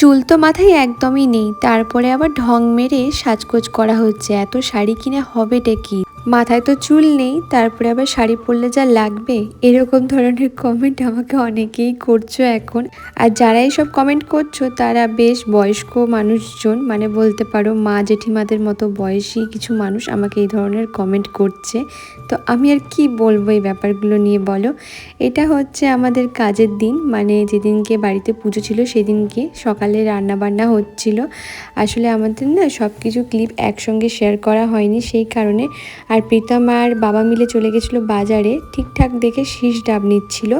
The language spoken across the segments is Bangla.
চুল তো মাথায় একদমই নেই, তারপরে আবার ঢং মেরে সাজগোজ করা হচ্ছে, এত শাড়ি কিনে হবেটা কি মাথায় তো চুল নেই, তারপরে আবার শাড়ি পরলে যা লাগবে? এরকম ধরনের কমেন্ট আমাকে অনেকেই করছ এখন। আর যারা এইসব কমেন্ট করছ, তারা বেশ বয়স্ক মানুষজন মানে বলতে পারো মা জেঠিমাদের মতো বয়সী কিছু মানুষ আমাকে এই ধরনের কমেন্ট করছে। তো আমি আর কি বলব এই ব্যাপারগুলো নিয়ে বলো? এটা হচ্ছে আমাদের কাজের দিন মানে যেদিনকে বাড়িতে পুজো ছিল সেদিনকে সকালে রান্না বান্না হচ্ছিল। আসলে আমাদের না সব কিছু ক্লিপ একসঙ্গে শেয়ার করা হয়নি, সেই কারণে। আর প্রীতম আর বাবা মিলে চলে গেছিল বাজারে। ঠিকঠাক দেখে শীষ ডাব নিচ্ছিল।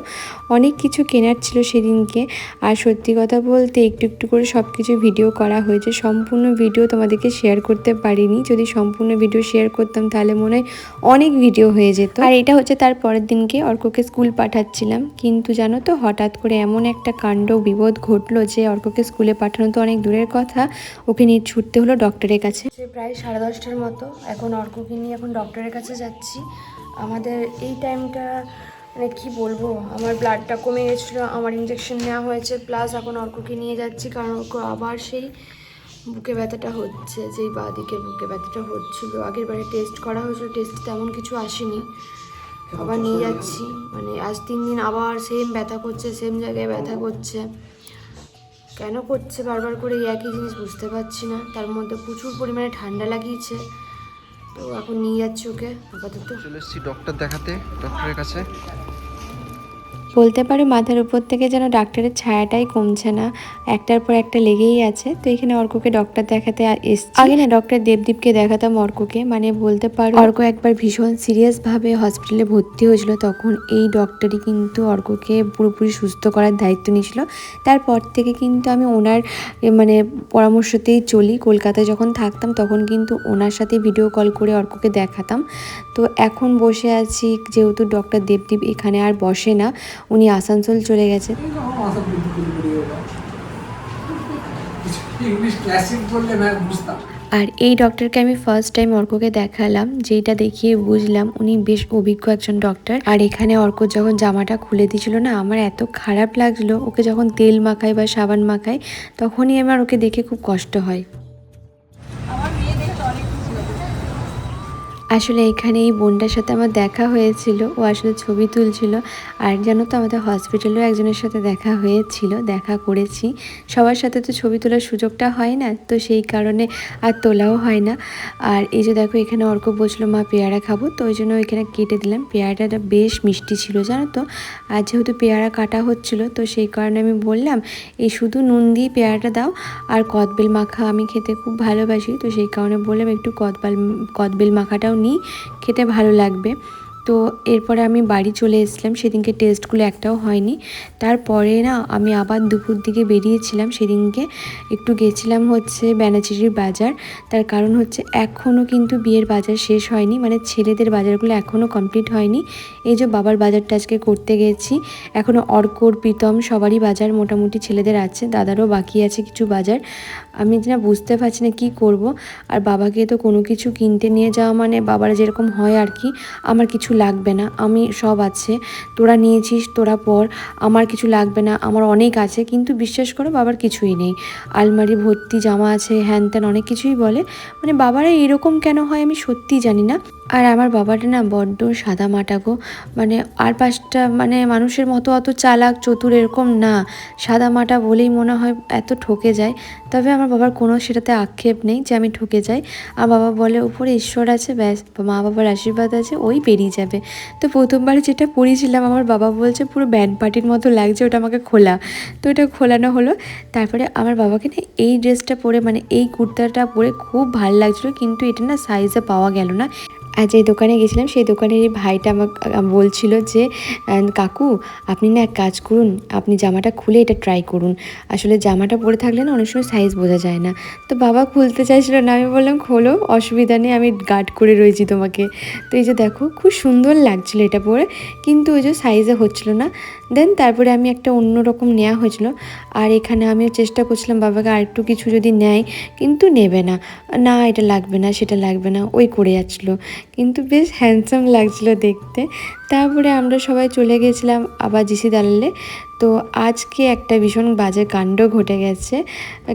অনেক কিছু কেনার ছিল সেদিনকে। আর সত্যি কথা বলতে একটু একটু করে সব কিছু ভিডিও করা হয়েছে। সম্পূর্ণ ভিডিও তোমাদেরকে শেয়ার করতে পারিনি। যদি সম্পূর্ণ ভিডিও শেয়ার করতাম তাহলে মনে হয় অনেক ভিডিও হয়ে যেত। আর এটা হচ্ছে তার পরের দিনকে অর্ককে স্কুল পাঠাচ্ছিলাম। কিন্তু জানো তো, হঠাৎ করে এমন একটা কাণ্ড বিপদ ঘটলো যে অর্ককে স্কুলে পাঠানো তো অনেক দূরের কথা। ওকে নিয়ে ছুটতে হলো ডক্টরের কাছে। প্রায় সাড়ে দশটার মতো। এখন অর্ককে নিয়ে এখন ডক্টরের কাছে যাচ্ছি। আমাদের এই টাইমটা মানে কী বলব, আমার ব্লাডটা কমে গেছিল, আমার ইঞ্জেকশন নেওয়া হয়েছে প্লাস এখন অর্ককে নিয়ে যাচ্ছি, কারণ অর্ক আবার সেই বুকে ব্যথাটা হচ্ছে, যেই বাঁ দিকে বুকে ব্যথাটা হচ্ছিল। আগের বারে টেস্ট করা হয়েছিল টেস্ট তেমন কিছু আসেনি। আবার নিয়ে যাচ্ছি মানে আজ তিন দিন আবার সেম ব্যথা করছে সেম জায়গায় ব্যথা করছে। কেন করছে? বারবার করে একই জিনিস বুঝতে পারছি না। তার মধ্যে প্রচুর পরিমাণে ঠান্ডা লাগিয়েছে। তো এখন নিয়ে যাচ্ছি ওকে আপাতত। চলে এসেছি ডক্টর দেখাতে ডক্টরের কাছে। বলতে পারো মাথার উপর থেকে যেন ডাক্তারের ছায়াটাই কমছে না। একটার পর একটা লেগেই আছে। তো এখানে অর্ককে ডক্টর দেখাতে এসছি। আগে না ডক্টর দেবদীপকে দেখাতাম অর্ককে। মানে বলতে পারো অর্ক একবার ভীষণ সিরিয়াসভাবে হসপিটালে ভর্তি হয়েছিল। তখন এই ডক্টরই কিন্তু অর্ককে পুরোপুরি সুস্থ করার দায়িত্ব নিয়েছিল। তারপর থেকে কিন্তু আমি ওনার মানে পরামর্শতেই চলি। কলকাতায় যখন থাকতাম তখন কিন্তু ওনার সাথে ভিডিও কল করে অর্ককে দেখাতাম। তো এখন বসে আছি। যেহেতু ডক্টর দেবদীপ এখানে আর বসে না উনি আসানসোল চলে গেছে। আর এই ডক্টরকে আমি ফার্স্ট টাইম অর্ককে দেখালাম যেটা দেখিয়ে বুঝলাম উনি বেশ অভিজ্ঞ একজন ডক্টর আর এখানে অর্ক যখন জামাটা খুলে দিয়েছিল না আমার এত খারাপ লাগল ওকে যখন তেল মাখায় বা সাবান মাখায় তখনই আমার ওকে দেখে খুব কষ্ট হয়। আসলে এখানে এই বোনটার সাথে আমার দেখা হয়েছিল। ও আসলে ছবি তুলছিল। আর জানো তো, আমাদের হসপিটালেও একজনের সাথে দেখা হয়েছিল, দেখা করেছি। সবার সাথে তো ছবি তোলার সুযোগটা হয় না, তো সেই কারণে আর তোলাও হয় না। আর এই যে দেখো, এখানে অর্ক বসল, মা, পেয়ারা খাব। তো ওই জন্য এখানে কেটে দিলাম। পেয়ারাটা বেশ মিষ্টি ছিল, জানো তো। আর যেহেতু পেয়ারা কাটা হচ্ছিল, তো সেই কারণে আমি বললাম, এই শুধু নুন দিয়ে পেয়ারাটা দাও, আর কদবেল মাখা আমি খেতে খুব ভালোবাসি। তো সেই কারণে বললাম, একটু কদবাল, কদবেল মাখাটাও নিই খেতে ভালো লাগবে। তো এরপরে আমি বাড়ি চলে এসেছিলাম। সেদিনকে টেস্টগুলো একটাও হয়নি। তারপরে না, আমি আবার দুপুর দিকে বেরিয়েছিলাম। সেদিনকে একটু গেছিলাম হচ্ছে ব্যানাচিরির বাজার। তার কারণ হচ্ছে এখনও কিন্তু বিয়ের বাজার শেষ হয়নি। মানে ছেলেদের বাজারগুলো এখনও কমপ্লিট হয়নি। এই যে বাবার বাজারটা আজকে করতে গেছি। এখনও অর্কর, প্রীতম সবারই বাজার মোটামুটি ছেলেদের আছে। দাদারও বাকি আছে কিছু বাজার। আমি না বুঝতে পারছি না কী করব। আর বাবাকে তো কোনো কিছু কিনতে নিয়ে যাওয়া মানে বাবার যেরকম হয় আর কি, আমার কিছু লাগবে না, আমি সব আছে। তোরা নিয়েছিস, তোরা পর আমার কিছু লাগবে না, আমার অনেক আছে, কিন্তু বিশ্বাস করো বাবার কিছুই নেই। আলমারি, ভর্তি, জামা আছে, হ্যান ত্যান অনেক কিছুই বলে। মানে বাবারা এরকম কেন হয় আমি সত্যিই জানি না। আর আমার বাবাটা না বড্ড সাদা মাটা গো। মানে আর পাঁচটা মানে মানুষের মতো অত চালাক, চতুর এরকম না। সাদা মাটা বলেই মনে হয় এত ঠকে যায়। তবে আমার বাবার কোনো সেটাতে আক্ষেপ নেই যে আমি ঠকে যাই। আর বাবা বলে, উপরে ঈশ্বর আছে, ব্যাস, মা বাবার আশীর্বাদ আছে, ওই পেরিয়ে যাবে। তো প্রথমবার যেটা পরিয়েছিলাম আমার বাবা বলছে পুরো ব্যান্ড পার্টির মতো লাগছে, ওটা আমাকে খোলা। তো এটা খোলানো হলো। তারপরে আমার বাবাকে না এই ড্রেসটা পরে মানে এই কুর্তাটা পরে খুব ভালো লাগছিল, কিন্তু এটা না সাইজে পাওয়া গেল না। আর যে দোকানে গেছিলাম, সেই দোকানের এই ভাইটা আমাকে বলছিল যে কাকু, আপনি না এক কাজ করুন, আপনি জামাটা খুলে এটা ট্রাই করুন। আসলে জামাটা পরে থাকলে না অনেক সময় সাইজ বোঝা যায় না। তো বাবা খুলতে চাইছিল না, আমি বললাম, খোলো, অসুবিধা নেই, আমি গার্ড করে রয়েছি তোমাকে। তো এই যে দেখো, খুব সুন্দর লাগছিল এটা পরে, কিন্তু ওই যে সাইজে হচ্ছিল না। দেন তারপরে আমি একটা অন্য রকম নেওয়া হয়েছিল, আর এখানে আমিও চেষ্টা করছিলাম, বাবাকে আর একটু কিছু যদি নেয়, কিন্তু নেবে না। না, এটা লাগবে না, সেটা লাগবে না। ওই করে যাচ্ছিল। কিন্তু বেশ হ্যান্ডসাম লাগছিল দেখতে। তারপরে আমরা সবাই চলে গেছিলাম আবার জিসি দালালে। তো আজকে একটা ভীষণ বাজে কাণ্ড ঘটে গেছে।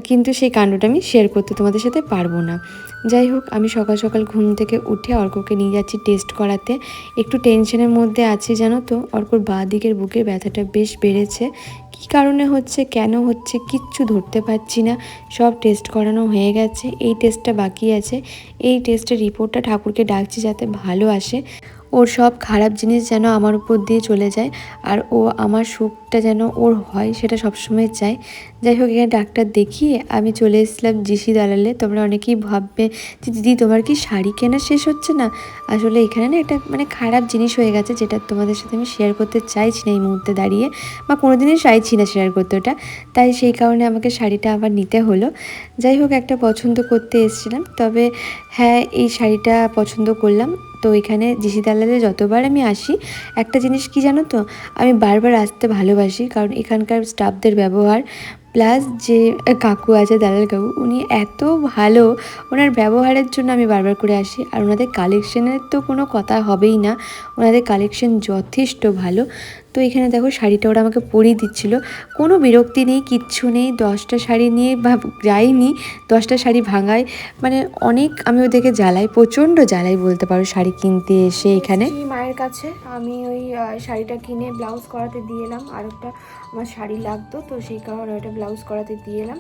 কিন্তু সেই কাণ্ডটা আমি শেয়ার করতে তোমাদের সাথে পারব না। যাই হোক, আমি সকাল সকাল ঘুম থেকে উঠে অর্ককে নিয়ে যাচ্ছি টেস্ট করাতে। একটু টেনশনের মধ্যে আছি, জানো তো? অর্কর বাঁ দিকের বুকের ব্যথাটা বেশ বেড়েছে। কী কারণে হচ্ছে, কেন হচ্ছে, কিচ্ছু ধরতে পারছি না। সব টেস্ট করানো হয়ে গেছে, এই টেস্টটা বাকি আছে। এই টেস্টের রিপোর্টটা ঠাকুরকে ডাকছি যাতে ভালো আসে। ওর সব খারাপ জিনিস যেন আমার উপর দিয়ে চলে যায় আর ও আমার সুখটা যেন ওর হয় সেটা সবসময় চাই যাই হোক, এখানে ডাক্তার দেখিয়ে আমি চলে এসেছিলাম জিসি দালালে। তোমরা অনেকেই ভাববে যে, দিদি, তোমার কি শাড়ি কেনা শেষ হচ্ছে না? আসলে এখানে না একটা মানে খারাপ জিনিস হয়ে গেছে যেটা তোমাদের সাথে আমি শেয়ার করতে চাইছি না এই মুহূর্তে দাঁড়িয়ে বা কোনো দিনই চাইছি না শেয়ার করতে ওটা। তাই সেই কারণে আমাকে শাড়িটা আবার নিতে হলো। যাই হোক, একটা পছন্দ করতে এসেছিলাম। তবে হ্যাঁ এই শাড়িটা পছন্দ করলাম। তো এখানে জিসি দালালে যতবার আমি আসি, একটা জিনিস কি জানো তো, আমি বারবার আসতে ভালোবাসি। কারণ এখানকার স্টাফদের ব্যবহার, প্লাস যে কাকু আছে, দালাল কাকু, উনি এত ভালো। ওনার ব্যবহারের জন্য আমি বারবার করে আসি। আর ওনাদের কালেকশনের তো কোনো কথা হবেই না। ওনাদের কালেকশন যথেষ্ট ভালো। তো এখানে দেখো শাড়িটা ওরা আমাকে পরিয়ে দিচ্ছিল। কোনো বিরক্তি নেই, কিচ্ছু নেই, দশটা শাড়ি নিয়ে বা যাইনি, দশটা শাড়ি ভাঙায়। মানে অনেক আমি ওদেরকে জ্বালাই, প্রচণ্ড জ্বালাই বলতে পারো শাড়ি কিনতে এসে এখানে। মায়ের কাছে। আমি ওই শাড়িটা কিনে ব্লাউজ করাতে দিয়ে এলাম। আর একটা আমার শাড়ি লাগতো, তো সেই কারণে ওটা ব্লাউজ করাতে দিয়ে এলাম।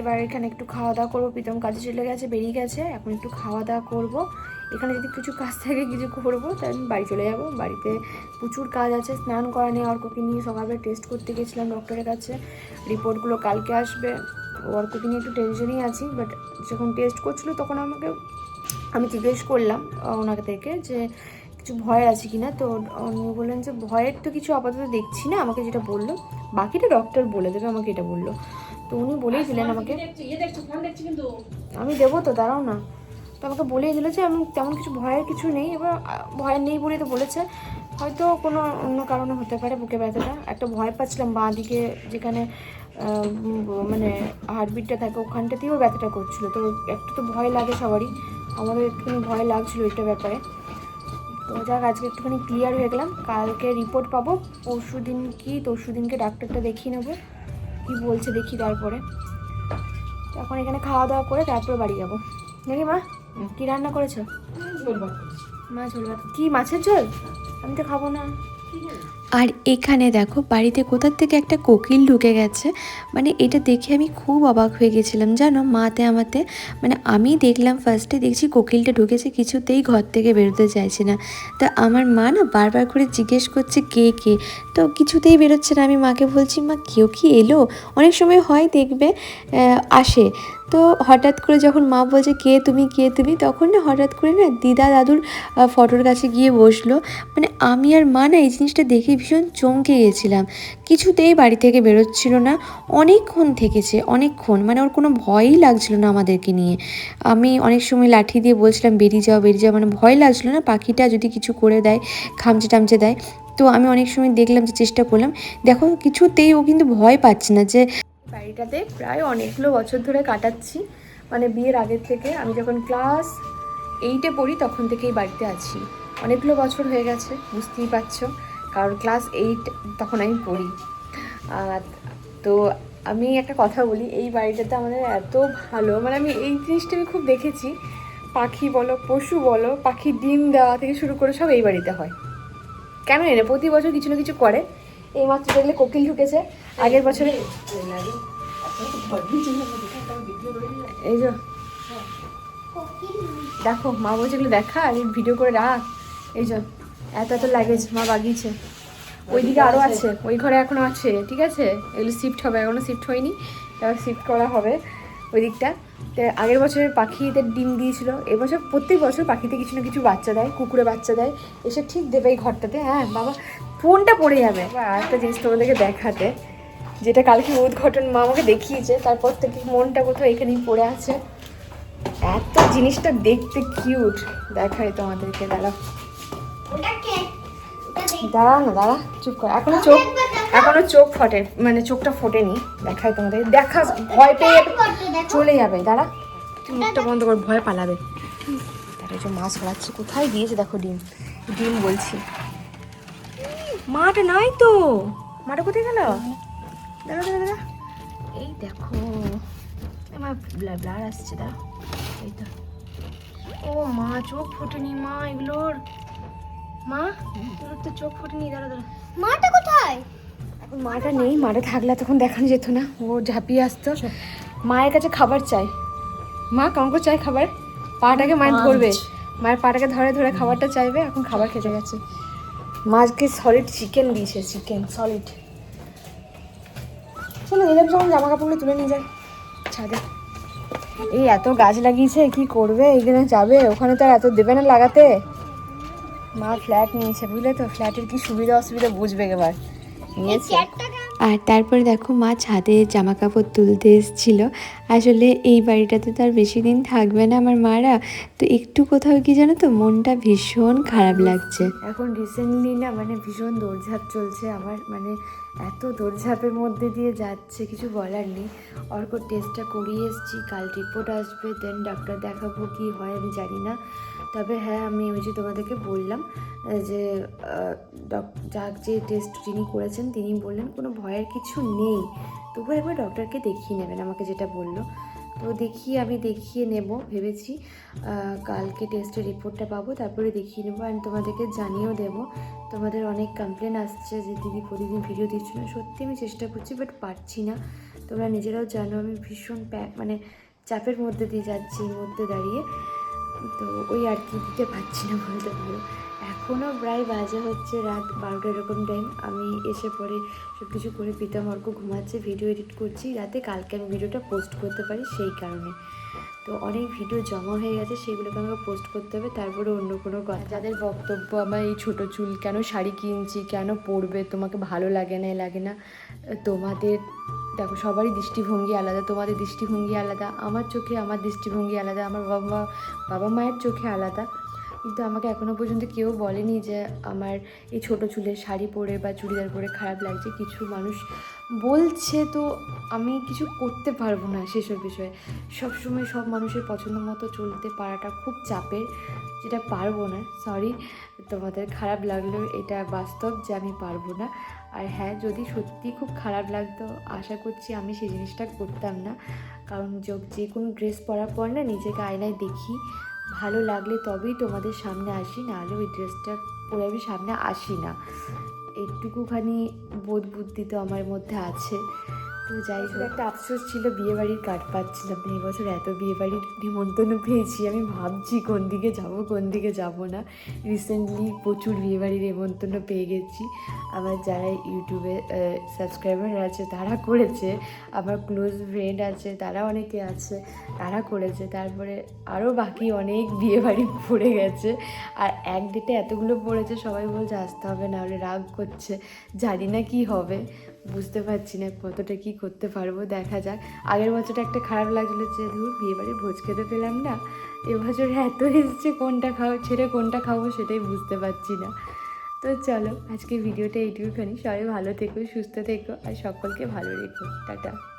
এবার এখানে একটু খাওয়া দাওয়া করব। প্রীতম কাজে চলে গেছে, বেরিয়ে গেছে। এখন একটু খাওয়া দাওয়া করব। এখানে যদি কিছু কাজ থাকে কিছু করব তাহলে আমি বাড়ি চলে যাব। বাড়িতে প্রচুর কাজ আছে স্নান করা নিয়ে অর্ককে নিয়ে সকালবেলা টেস্ট করতে গেছিলাম ডক্টরের কাছে। রিপোর্টগুলো কালকে আসবে। অর্ককে নিয়ে একটু টেনশনই আছি বাট যখন টেস্ট করছিল তখন আমাকে আমি জিজ্ঞেস করলাম ওনাকে থেকে যে কিছু ভয় আছে কি না তো উনি বললেন যে ভয়ের তো কিছু আপাতত দেখছি না আমাকে যেটা বলল বাকিটা ডক্টর বলে দেবে আমাকে এটা বলল। তো উনি বলেই দিলেন আমাকে। আমি দেবো তো দাঁড়াও না। তো আমাকে বলেই দিল যে আমি তেমন কিছু ভয়ের কিছু নেই এবার ভয় নেই বলেই তো বলেছে। হয়তো কোনো অন্য কারণে হতে পারে বুকে ব্যথাটা। একটা ভয় পাচ্ছিলাম বাঁ দিকে যেখানে মানে হার্টবিটটা থাকে ওখানটাতেও ব্যথাটা করছিল। তো একটু তো ভয় লাগে সবারই। আমারও একটুখানি ভয় লাগছিল এটা ব্যাপারে। তো যাক, আজকে একটুখানি ক্লিয়ার হয়ে গেলাম। কালকে রিপোর্ট পাবো। পরশু দিন কি, তরশু দিনকে ডাক্তারটা দেখিয়ে নেব। কি বলছে দেখি তারপরে। এখন এখানে খাওয়া দাওয়া করে তারপরে বাড়ি যাব। নাকি মা? কি রান্না করেছ? মা ঝোল ভাত কি মাছের ঝোল? আমি তো খাব না। আর এখানে দেখো বাড়িতে কোথার থেকে একটা কোকিল ঢুকে গেছে। মানে এটা দেখে আমি খুব অবাক হয়ে গেছিলাম জানো? মাতে আমাতে। মানে আমি দেখলাম ফার্স্টে দেখছি কোকিলটা ঢুকেছে কিছুতেই ঘর থেকে বেরোতে চাইছে না। তা আমার মা না বারবার করে জিজ্ঞেস করছে কে কে? তো কিছুতেই বেরোচ্ছে না। আমি মাকে বলছি মা কেউ কি এলো? অনেক সময় হয় দেখবে আসে। তো হঠাৎ করে যখন মা বলছে, কে তুমি? কে তুমি? তখন না হঠাৎ করে না দিদা দাদুর ফটোর কাছে গিয়ে বসল। মানে আমি আর মা না এই জিনিসটা দেখে ভীষণ চমকে গেছিলাম। কিছুতেই বাড়ি থেকে বেরোচ্ছিল না। অনেকক্ষণ থেকেছে, অনেকক্ষণ। মানে ওর কোনো ভয়ই লাগছিল না আমাদেরকে নিয়ে। আমি অনেক সময় লাঠি দিয়ে বলছিলাম, বেরিয়ে যাও বেরিয়ে যাও। মানে ভয় লাগছিল না। পাখিটা যদি কিছু করে দেয়, খামচে টামচে দেয়। তো আমি অনেক সময় দেখলাম যে চেষ্টা করলাম। দেখো কিছুতেই ও কিন্তু ভয় পাচ্ছে না যে বাড়িটাতে প্রায় অনেকগুলো বছর ধরে কাটাচ্ছি। মানে বিয়ের আগের থেকে আমি যখন ক্লাস এইটে পড়ি, তখন থেকেই বাড়িতে আছি। অনেকগুলো বছর হয়ে গেছে, বুঝতেই পারছ। কারণ ক্লাস এইট তখন আমি পড়ি। তো আমি একটা কথা বলি, এই বাড়িটাতে আমাদের এত ভালো মানে আমি এই জিনিসটা আমি খুব দেখেছি। পাখি বলো, পশু বলো, পাখি ডিম দেওয়া থেকে শুরু করে সব এই বাড়িতে হয়। কেন এনে? প্রতি বছর কিছু না কিছু করে। এই মাত্র দেখলে কোকিল ঢুকেছে। আগের বছরে এই যে দেখো, মা বলছে এগুলো দেখা, আর ভিডিও করে রাখ। এই যে, এত এত লাগেজ মা বাগিয়েছে। ওইদিকে আরও আছে, ওই ঘরে এখনও আছে, ঠিক আছে? এগুলো শিফট হবে, এখনও শিফট হয়নি। এবার শিফট করা হবে ওই দিকটা। আগের বছরের পাখিদের ডিম দিয়েছিল, এবছর প্রত্যেক বছর পাখিতে কিছু না কিছু বাচ্চা দেয়, কুকুরে বাচ্চা দেয়। এসে ঠিক দেবে এই ঘরটাতে হ্যাঁ বাবা। ফোনটা পড়ে যাবে। আর একটা জিনিস তোমাদেরকে দেখাতে, যেটা কালকে উদ্ঘাটন মা আমাকে দেখিয়েছে, তারপর থেকে মনটা কোথাও এখানেই পড়ে আছে। এত জিনিসটা দেখতে কিউট দেখাই তোমাদেরকে দাঁড়া দাঁড়া না দাঁড়া চুপ কর। এখনও চোখ এখনও চোখ ফটে মানে চোখটা ফোটেনি। দেখাই তোমাদের, দেখা, ভয় পেয়ে চলে যাবে দাঁড়া মুখটা বন্ধ কর, ভয় পালাবে। তার যে মা ছড়াচ্ছে কোথায় দিয়েছে দেখো ডিম ডিম বলছি। মাটা নাই তো। মাটা কোথায় গেল? দাঁড়া দাঁড়া দাঁড়া এই দেখো আমার ব্লাড আসছে দা এই তো। ও মা চোখ ফোটেনি মা এগুলোর। মা এগুলোর তো চোখ ফোটেনি দাঁড়া দাঁড়া মাটা কোথায়? এখন মাটা নেই মাটা থাকলে তখন দেখানো যেত না। ও ঝাঁপিয়ে আসতো। মায়ের কাছে খাবার চাই। মা কেমন করে চাই খাবার? পাটাকে মায়ের ধরবে। মায়ের পাটাকে ধরে ধরে খাবারটা চাইবে এখন খাবার খেতে গেছে মাকে সলিড চিকেন দিয়েছে চিকেন সলিড চলো নীরব যখন জামা কাপড়গুলো তুলে নিয়ে যায় ছাদে। এই এত গাছ লাগিয়েছে, কি করবে? এইখানে যাবে? ওখানে তো আর এত দেবে না লাগাতে। মা ফ্ল্যাট নিয়েছে, বুঝলে তো? ফ্ল্যাটের কি সুবিধা অসুবিধা বুঝবে এবার। নিয়েছে। আর তারপরে দেখো মা ছাদে জামা কাপড় তুলতে এসেছিল। আসলে এই বাড়িটাতে তো আর বেশি দিন থাকবে না আমার মারা। তো একটু কোথাও কি জানো তো মনটা ভীষণ খারাপ লাগছে। এখন রিসেন্টলি না মানে ভীষণ দৌড়ঝাঁপ চলছে আমার। মানে এত দৌড়ঝাঁপের মধ্যে দিয়ে যাচ্ছে, কিছু বলার নেই। অর্ক টেস্টটা করিয়ে এসেছি, কাল রিপোর্ট আসবে দেন ডাক্তার দেখাবো কি হয়, আমি জানি না। তবে হ্যাঁ আমি ওই যে তোমাদেরকে বললাম যে যাক যে টেস্ট যিনি করেছেন, তিনি বললেন কোনো ভয়ের কিছু নেই। তবু একবার ডক্টরকে দেখিয়ে নেবেন, আমাকে যেটা বলল। তো দেখি, আমি দেখিয়ে নেব, ভেবেছি কালকে টেস্টের রিপোর্টটা পাবো, তারপরে দেখিয়ে নেব। অ্যান্ড তোমাদেরকে জানিয়েও দেবো, তোমাদের অনেক কমপ্লেন আসছে যে, দিদি প্রতিদিন ভিডিও দিচ্ছ না সত্যি আমি চেষ্টা করছি বাট পারছি না। তোমরা নিজেরাও জানো, আমি ভীষণ মানে চাপের মধ্যে দিয়ে যাচ্ছি মধ্যে দাঁড়িয়ে। তো ওই আর কি দিতে পারছি না বলতে পারো। এখনও প্রায় বাজে হচ্ছে রাত বারোটা এরকম টাইম আমি এসে পরে সব কিছু করে পিতামর্গ ঘুমাচ্ছে ভিডিও এডিট করছি। যাতে কালকে আমি ভিডিওটা পোস্ট করতে পারি সেই কারণে। তো অনেক ভিডিও জমা হয়ে গেছে, সেগুলোকে আমাকে পোস্ট করতে হবে, তারপরে অন্য কোনো কথা। যাদের বক্তব্য আমার এই ছোটো চুল, কেন শাড়ি কিনছি, কেন পরবে, তোমাকে ভালো লাগে না লাগে না, তোমাদের, দেখো সবারই দৃষ্টিভঙ্গি আলাদা, তোমাদের দৃষ্টিভঙ্গি আলাদা, আমার চোখে আমার দৃষ্টিভঙ্গি আলাদা, আমার বাবা বাবা মায়ের চোখে আলাদা। কিন্তু আমাকে এখনও পর্যন্ত কেউ বলেনি যে আমার এই ছোটো চুলের শাড়ি পরে বা চুড়িদার পরে খারাপ লাগছে। কিছু মানুষ বলছে তো আমি কিছু করতে পারব না সেসব বিষয়ে। সবসময় সব মানুষের পছন্দ মতো চলতে পারাটা খুব চাপের, যেটা পারব না। সরি তোমাদের খারাপ লাগলেও এটা বাস্তব যে আমি পারব না। আর হ্যাঁ যদি সত্যি খুব খারাপ লাগতো, আশা করছি আমি সেই জিনিসটা করতাম না। কারণ যে কোনো ড্রেস পরার পর না নিজেকে আয়নায় দেখি ভালো লাগলে তবেই তোমাদের সামনে আসি না নাহলে ওই ড্রেসটা পরে আমি সামনে আসি না। একটুকুখানি বোধ বুদ্ধি তো আমার মধ্যে আছে। তো যাই হোক। একটা আফসোস ছিল, বিয়েবাড়ির কার্ড পাচ্ছিলাম না। এবছর এত বিয়েবাড়ির নিমন্ত্রণ পেয়েছি। আমি ভাবছি কোন দিকে যাব, কোন দিকে যাব না। রিসেন্টলি প্রচুর বিয়েবাড়ির নিমন্ত্রণ পেয়ে গেছি। আমার যারা ইউটিউবে সাবস্ক্রাইবার আছে, তারা করেছে। আমার ক্লোজ ফ্রেন্ড আছে, তারা অনেকে আছে, তারা করেছে। তারপরে আরও বাকি অনেক বিয়েবাড়ি পড়ে গেছে। আর এক ডেটে এতগুলো পড়েছে, সবাই বলছে, আসতে হবে না হলে রাগ করছে। জানি না কি হবে। বুঝতে পারছি না কতটা কি করতে পারব, দেখা যাক। আগের বছরটা একটা খারাপ লাগছিল যে ধর বিয়েবাড়ি ভোজ খেতে পেলাম না। এবছর এত এসছে কোনটা খাও, ছেড়ে কোনটা খাব সেটাই বুঝতে পারছি না। তো চলো আজকে ভিডিওটা এইটুকুখানি। সবাই ভালো থেকো, সুস্থ থেকো, আর সকলকে ভালো রেখো। টাটা।